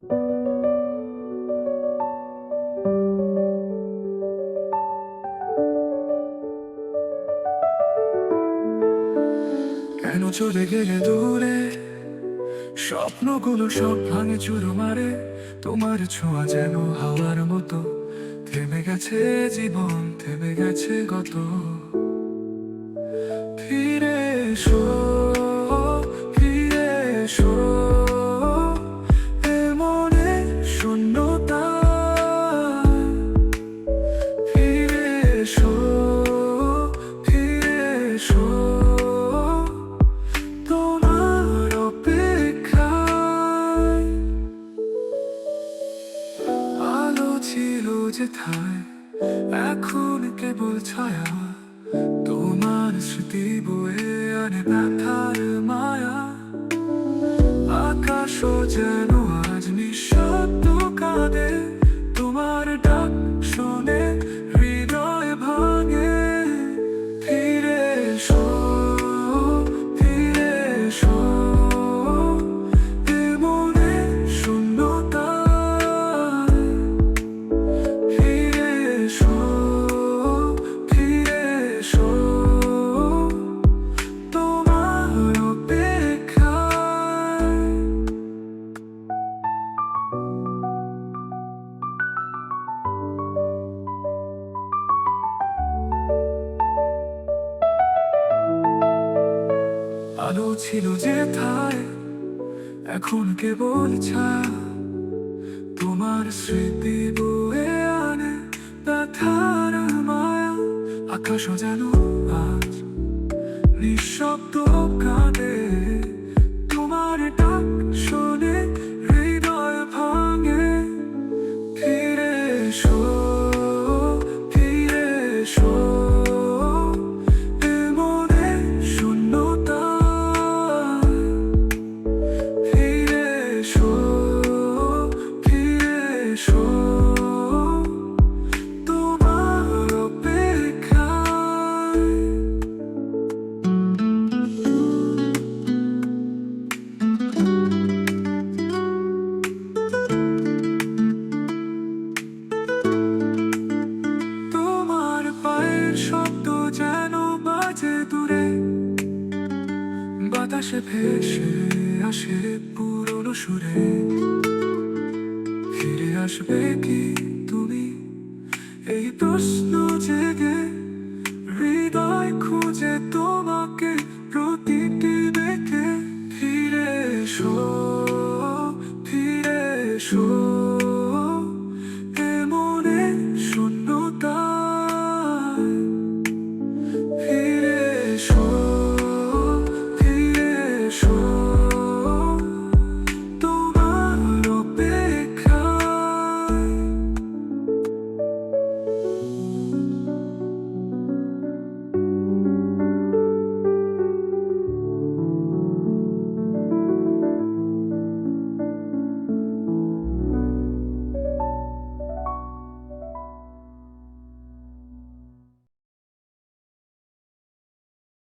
কেন চলে গেলে দূরে? স্বপ্নগুলো সব ভাঙে চুরো মারে তোমার ছোঁয়া যেন হাওয়ার মতো। থেমে গেছে জীবন, থেমে গেছে গত। ফিরে এসো ফিরে এসো। যেথায় এখন কেবল ছায়া তোমার স্মৃতি বয়ে আনে ব্যথার মায়া। আকাশও যেন ছিল যেথায় এখন কেবল ছায়া। তোমার স্মৃতি বয়ে আনে ব্যথার মায়া। আকাশও যেন আজ নিঃশব্দ কাঁদে। বাতাসে ভেসে আসে পুরনো সুরে। ফিরে আসবে কি তুমি? এই প্রশ্ন জেগে হৃদয় খুঁজে তোমাকে প্রতিটি দেখে। ফিরে এসো ফিরে এসো।